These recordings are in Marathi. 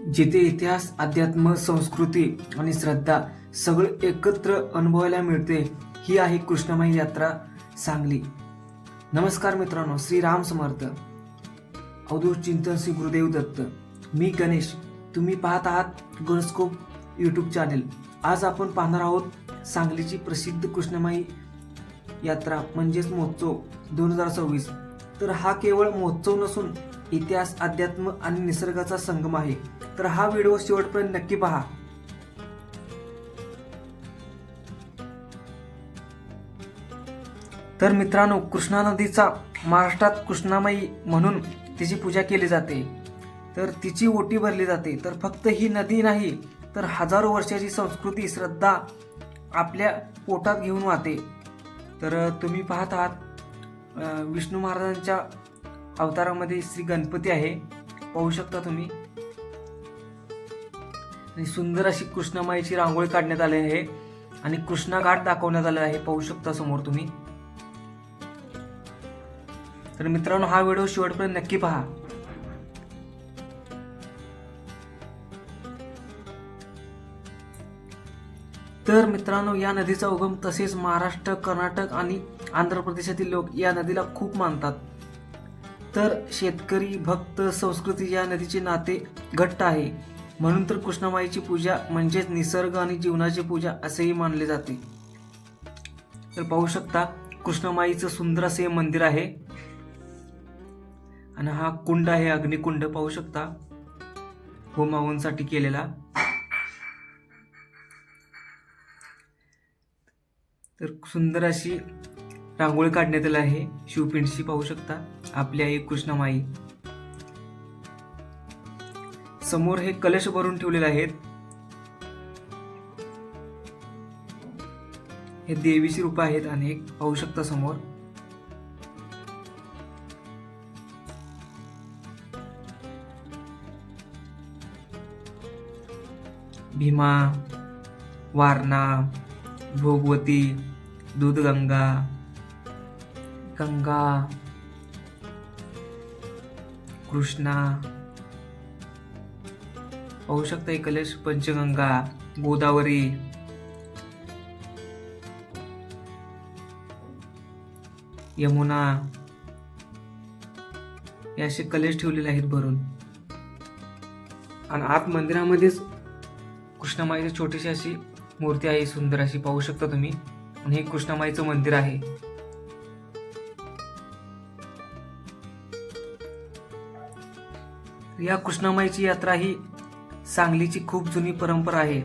जिथे इतिहास अध्यात्म संस्कृती आणि श्रद्धा सगळं एकत्र अनुभवायला मिळते ही आहे कृष्णमाई यात्रा सांगली. नमस्कार मित्रांनो श्री राम समर्थ. अवधूत चिंतन श्री गुरुदेव दत्त. मी गणेश. तुम्ही पाहत आहात गणस्कोप यूट्यूब चॅनेल आज आपण पाहणार आहोत सांगलीची प्रसिद्ध कृष्णमाई यात्रा म्हणजेच महोत्सव दोन हजार सव्वीस. तर हा केवळ महोत्सव नसून इतिहास अध्यात्म आणि निसर्गाचा संगम आहे. तर हा व्हिडिओ शेवटपर्यंत नक्की पहा. तर मित्रांनो कृष्णा नदीचा महाराष्ट्रात कृष्णामाई म्हणून तिची पूजा केली जाते. तर तिची ओटी भरली जाते. तर फक्त ही नदी नाही तर हजारो वर्षाची संस्कृती श्रद्धा आपल्या पोटात घेऊन वाहते. तर तुम्ही पाहत आहात विष्णू महाराजांच्या अवतारामध्ये श्री गणपती आहे. पाहू शकता तुम्ही. आणि सुंदर अशी कृष्णमाईची रांगोळी काढण्यात आली आहे. आणि कृष्णा घाट दाखवण्यात आला आहे. पाहू शकता समोर तुम्ही. तर मित्रांनो हा व्हिडिओ शेवटपर्यंत नक्की पहा. तर मित्रांनो या नदीचा उगम तसेच महाराष्ट्र कर्नाटक आणि आंध्र प्रदेशातील लोक या नदीला खूप मानतात. तर शेतकरी भक्त संस्कृती या नदीचे नाते घट्ट आहे. म्हणून तर कृष्णामाईची पूजा म्हणजेच निसर्ग आणि जीवनाची पूजा असेही मानले जाते. तर पाहू शकता कृष्णमाईचं सुंदर असे हे मंदिर आहे. आणि हा कुंड आहे अग्निकुंड. पाहू शकता होमावूंसाठी केलेला. तर सुंदर अशी रांगोळी काढण्यात आली आहे. शिवपिंडशी पाहू शकता आपली आई कृष्णमाई. समोर हे कलश भरून ठेवलेले आहेत. हे देवीची रूप आहेत अनेक पाहू शकता समोर. भीमा वारणा भोगवती दूधगंगा गंगा कृष्णा पाहू शकता एक कलश पंचगंगा गोदावरी. यमुना. हे असे कलश ठेवलेले आहेत भरून. आणि आत मंदिरामध्येच कृष्णामाईची छोटीशी अशी मूर्ती आहे सुंदर अशी पाहू शकता तुम्ही. आणि हे कृष्णामाईचं मंदिर आहे. या कृष्णामाईची यात्रा ही सांगलीची खूप जुनी परंपरा आहे.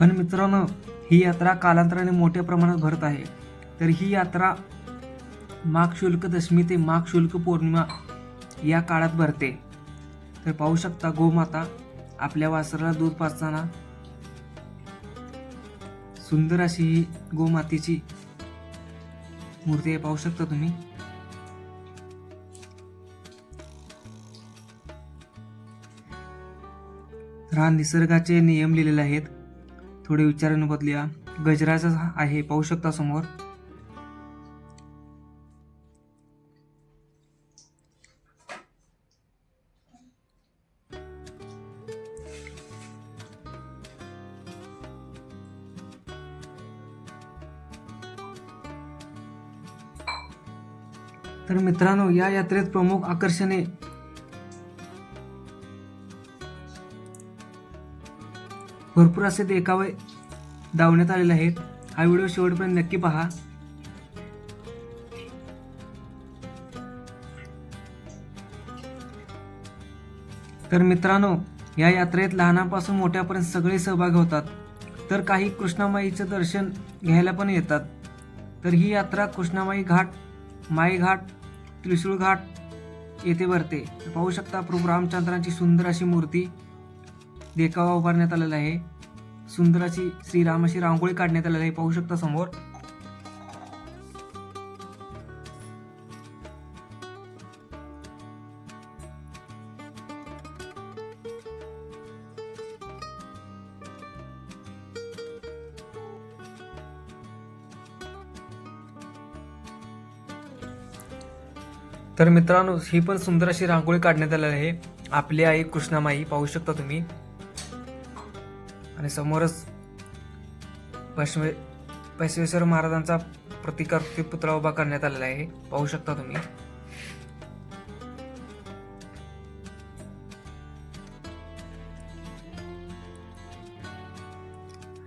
पण मित्रांनो ही यात्रा कालांतराने मोठ्या प्रमाणात भरत आहे. तर ही यात्रा माघ शुल्क दशमी ते माघ शुल्क पौर्णिमा या काळात भरते. तर पाहू शकता गोमाता आपल्या वासराला दूध पाचताना सुंदर अशी ही गोमातेची मूर्ती आहे पाहू शकता तुम्ही. हा निसर्गाचे नियम लिहिलेले आहेत. थोडे विचाराने बदलूया गजराचा आहे पाहू शकता समोर. तर मित्रांनो या यात्रेत प्रमुख आकर्षणे भरपूर असे देखावे दावण्यात आलेले आहेत. हा व्हिडिओ शेवटपर्यंत नक्की पहा. तर मित्रांनो या यात्रेत लहानापासून मोठ्यापर्यंत सगळे सहभागी होतात. तर काही कृष्णामाईचं दर्शन घ्यायला पण येतात. तर ही यात्रा कृष्णामाई घाट माई घाट त्रिशूळ घाट येथे भरते. पाहू शकता प्रभू रामचंद्रांची सुंदर अशी मूर्ती देखावा उभारण्यात आलेला आहे. सुंदर अशी श्रीराम अशी रांगोळी काढण्यात आलेली आहे. पाहू शकता समोर. तर मित्रांनो ही पण सुंदर अशी रांगोळी काढण्यात आलेली आहे. आपली आई कृष्णामाई पाहू शकता तुम्ही. आणि समोरच बसवे बसवेश्वर महाराजांचा प्रतिकारती पुतळा उभा करण्यात आलेला आहे. पाहू शकता तुम्ही.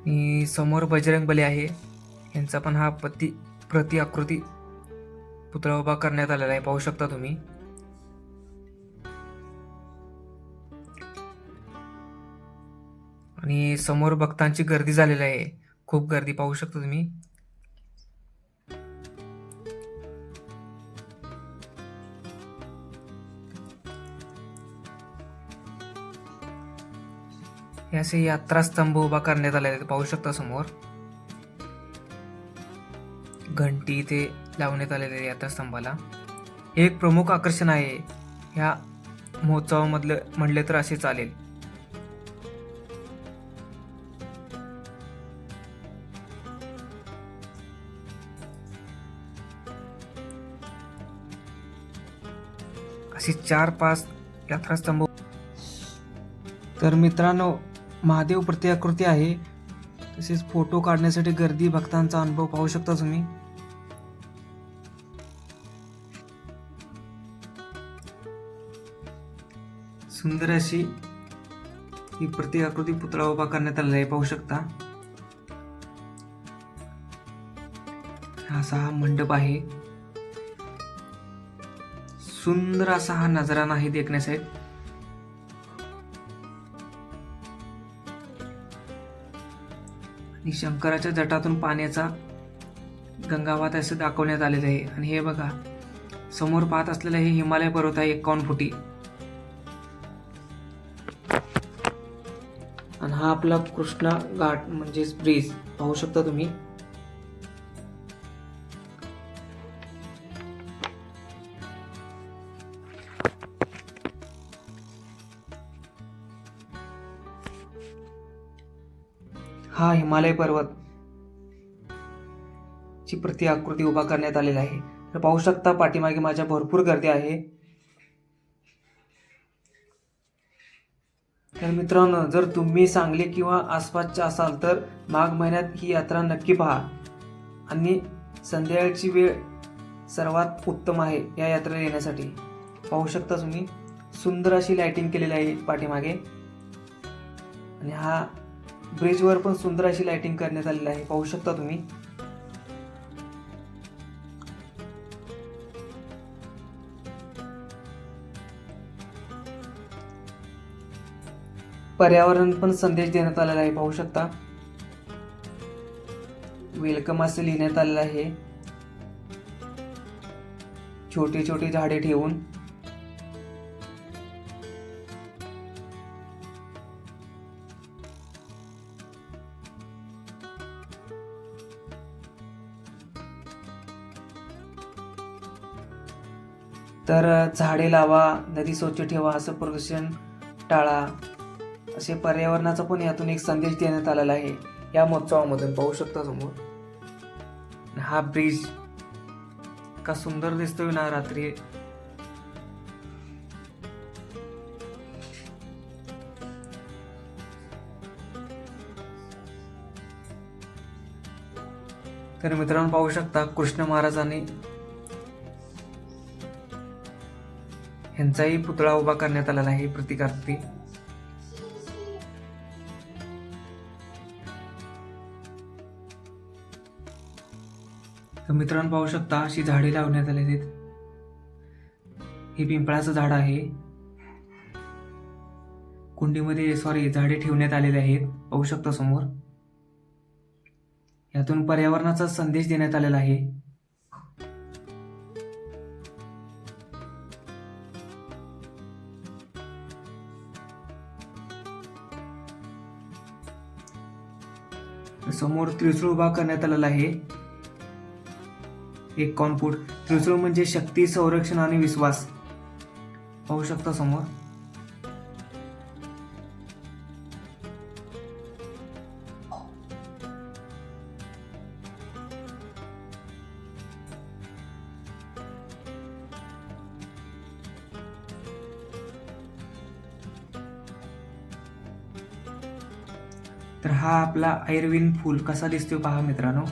आणि समोर बजरंग बली आहे. यांचा पण हा पती प्रति आकृती पुतळा उभा करण्यात आलेला आहे. पाहू शकता तुम्ही. आणि समोर भक्तांची गर्दी झालेली आहे. खूप गर्दी पाहू शकता तुम्ही. हे असे यात्रा स्तंभ उभा करण्यात आलेले आहेत. पाहू शकता समोर. घंटी इथे लावण्यात आलेले आहे यात्रा स्तंभाला हे एक प्रमुख आकर्षण आहे. ह्या महोत्सवामधलं म्हणले तर असे चालेल. असे चार पाच यात्रास्तंभ तर मित्रांनो महादेव प्रतिआकृती आहे. तसेच फोटो काढण्यासाठी गर्दी भक्तांचा अनुभव पाहू शकता तुम्ही. सुंदर अशी ही प्रतिआकृती पुतळा उभा करण्यात आलेला आहे पाहू शकता. असा हा मंडप आहे. सुंदर असा हा नजारा नाही देखण्यासाठी आणि शंकराच्या जटातून पाण्याचा गंगावात असं दाखवण्यात आलेलं आहे. आणि हे बघा समोर पाहत असलेलं हे हिमालय पर्वत आहे एकावन्न फुटी. आणि हा आपला कृष्णा घाट म्हणजेच ब्रिज पाहू शकता तुम्ही. हा हिमालय पर्वत ची प्रति आकृती उभा करण्यात आलेला आहे. तर पाहू शकता पाठीमागे माझ्या भरपूर गर्दी आहे. तर मित्रांनो जर तुम्ही सांगली किंवा आसपासच्या असाल तर माघ महिन्यात ही यात्रा नक्की पहा. आणि संध्याकाळची वेळ सर्वात उत्तम आहे या यात्रेला येण्यासाठी. पाहू शकता तुम्ही सुंदर अशी लायटिंग केलेली आहे पाठीमागे. आणि हा ब्रिजवर पण सुंदर अशी लाइटिंग करण्यात आलेली आहे. पाहू शकता तुम्ही. पर्यावरण पण संदेश देण्यात आलेला आहे. पाहू शकता. वेलकम असं लिहिण्यात आलेलं आहे. छोटी छोटी झाडे ठेवून. तर झाडे लावा नदी स्वच्छ ठेवा असं प्रदूषण टाळा. असे पर्यावरणाचा पण यातून एक संदेश देण्यात आलेला आहे. या महोत्सवामधून पाहू शकता समोर. हा ब्रिज का सुंदर दिसतोय ना रात्री. तर मित्रांनो पाहू शकता कृष्ण महाराजांनी ह्यांचाही पुतळा उभा करण्यात आलेला आहे प्रतिकार्थी तर मित्रांनो पाहू शकता अशी झाडे लावण्यात आली आहेत. हे पिंपळाचं झाड आहे. कुंडीमध्ये सॉरी झाडे ठेवण्यात आलेले आहेत. पाहू शकता समोर. यातून पर्यावरणाचा संदेश देण्यात आलेला आहे. समोर त्रिसूळ उभा करण्यात आलेला आहे. एक कॉनफूट त्रिसूळ म्हणजे शक्ती संरक्षण आणि विश्वास. पाहू शकता समोर? तर हा आपला ऐरविन फूल कसा दिसतो पहा मित्रांनो.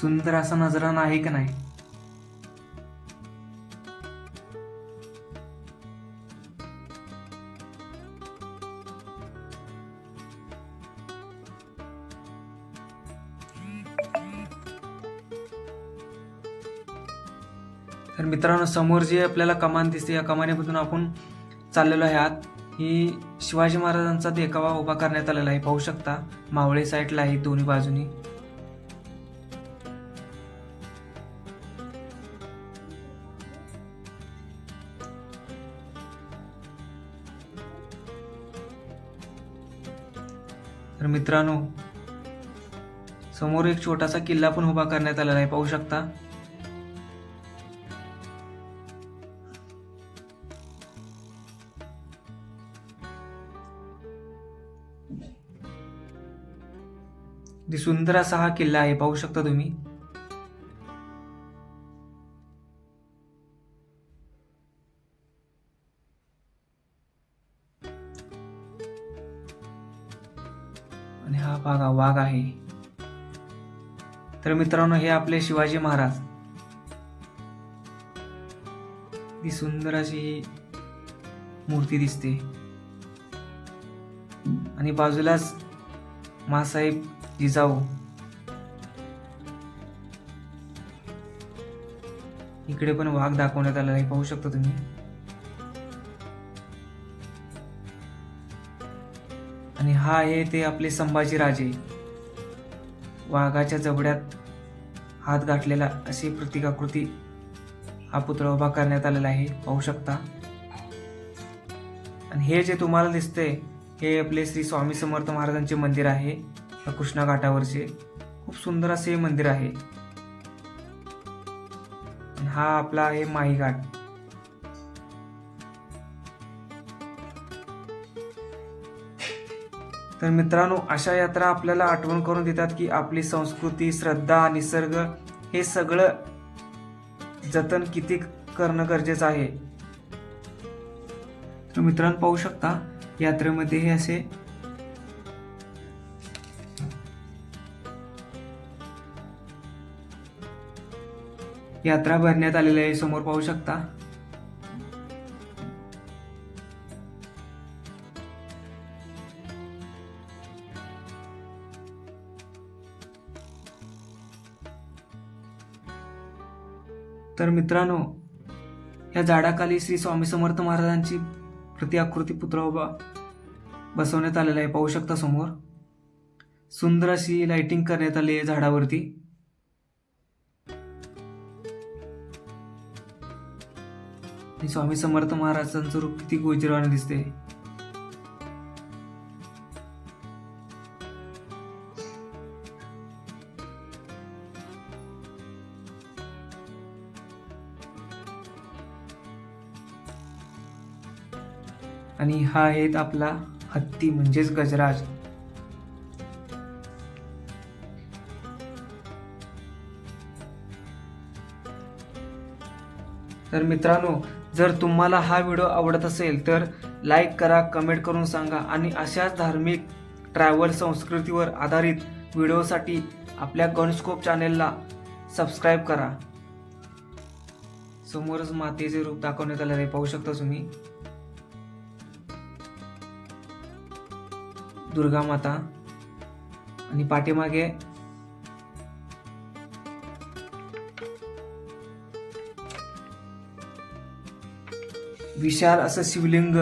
सुंदर असा नजराना आहे का नाही? तर मित्रांनो समोर जे आपल्याला कमान दिसते या कमानीमधून आपण चाललेलो आहे आत ही शिवाजी महाराजांचा देखावा उभा करण्यात आलेला आहे. पाहू शकता मावळे साईडला आहे दोन्ही बाजूनी. तर मित्रांनो समोर एक छोटासा किल्ला पण उभा करण्यात आलेला आहे. पाहू शकता अगदी सुंदर असा हा किल्ला आहे पाहू शकता तुम्ही. आणि हा भाग वाघ आहे. तर मित्रांनो हे आपले शिवाजी महाराज. ती सुंदर अशी ही मूर्ती दिसते. आणि बाजूलाच मासाहेब जिजाऊ इकडे पण वाघ दाखवण्यात आलेला आहे पाहू शकता तुम्ही. आणि हा आहे ते आपले संभाजी राजे. वाघाच्या जबड्यात हात गाठलेला अशी प्रतिकाकृती हा पुतळा उभा करण्यात आलेला आहे पाहू शकता. आणि हे जे तुम्हाला दिसते हे आपले श्री स्वामी समर्थ महाराजांचे मंदिर आहे. कृष्णा घाटावरचे. खूप सुंदर असे हे मंदिर आहे. हा आपला आहे माहीघाट घाट. तर मित्रांनो अशा यात्रा आपल्याला आठवण करून देतात की आपली संस्कृती श्रद्धा निसर्ग हे सगळं जतन किती करणं गरजेचं आहे. तर मित्रांनो पाहू शकता यात्रेमध्ये हे असे यात्रा भरण्यात आलेली आहे समोर पाहू शकता. तर मित्रांनो या झाडाखाली श्री स्वामी समर्थ महाराजांची प्रतिआकृती पुतळा उभा बसवण्यात आलेला आहे. पाहू शकता समोर. सुंदर अशी लाइटिंग करण्यात आली आहे झाडावरती. आणि स्वामी समर्थ महाराजांचं रूप किती गोचरवाने दिसते. आणि हा आहेत आपला हत्ती म्हणजेच गजराज. तर मित्रांनो जर तुम्हाला हा व्हिडिओ आवडत असेल तर लाईक करा कमेंट करून सांगा आणि अशाच धार्मिक ट्रॅव्हल संस्कृतीवर आधारित व्हिडिओसाठी आपल्या गणस्कोप चॅनेलला सबस्क्राईब करा. समोरच मातेचे रूप दाखवण्यात आलं आहे. पाहू शकता तुम्ही. दुर्गा माता आणि पाठीमागे विशाल असं शिवलिंग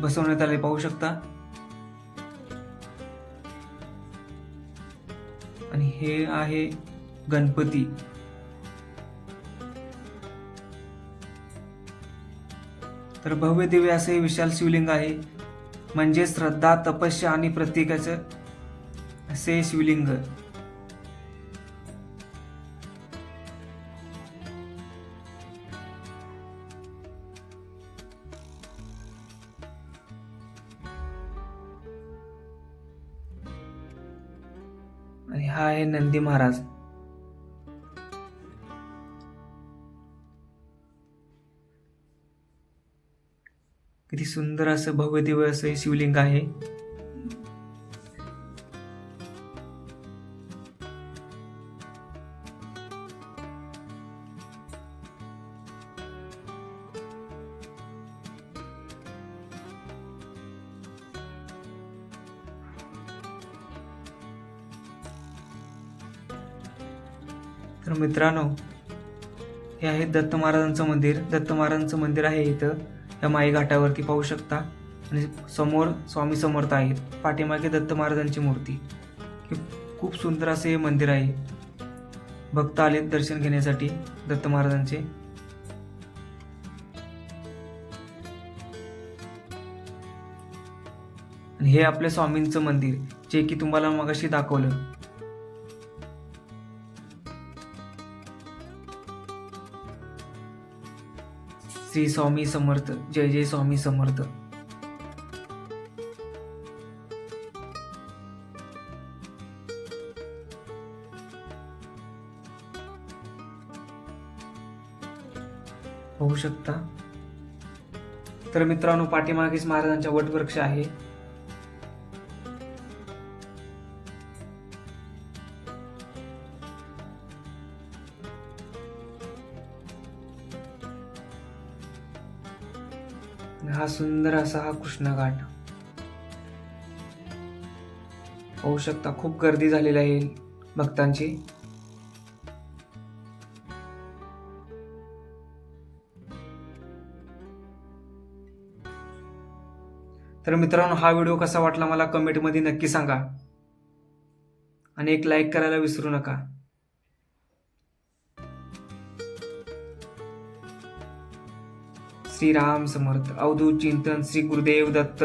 बसवण्यात आले पाहू शकता. आणि हे आहे गणपती. तर भव्य दिव्य असे हे विशाल शिवलिंग आहे. म्हणजे श्रद्धा तपस्या आणि प्रत्येकाचं असे शिवलिंग. हा आहे नंदी महाराज. किती सुंदर असं भव्य दिव्य असं हे शिवलिंग आहे. तर मित्रांनो हे आहे दत्त महाराजांचं मंदिर. दत्त महाराजांचं मंदिर आहे इथं. या माई घाटावरती पाहू शकता. आणि समोर स्वामी समर्थ आहेत. पाठीमागे दत्त महाराजांची मूर्ती. हे खूप सुंदर असे हे मंदिर आहे. भक्त आलेत दर्शन घेण्यासाठी दत्त महाराजांचे. आणि हे आपल्या स्वामींचं मंदिर जे की तुम्हाला मगाशी दाखवलं. श्री स्वामी समर्थ जय जय स्वामी समर्थ. होऊ शकता. तर मित्रांनो पाठीमागेच महाराजांच्या वटवृक्ष आहे. हा सुंदर असा हा कृष्णघाट होऊ शकता खूप गर्दी झालेली आहे भक्तांची. तर मित्रांनो हा व्हिडिओ कसा वाटला मला कमेंटमध्ये नक्की सांगा. आणि एक लाईक करायला विसरू नका. श्रीराम समर्थ अवधू चिंतन श्री गुरुदेव दत्त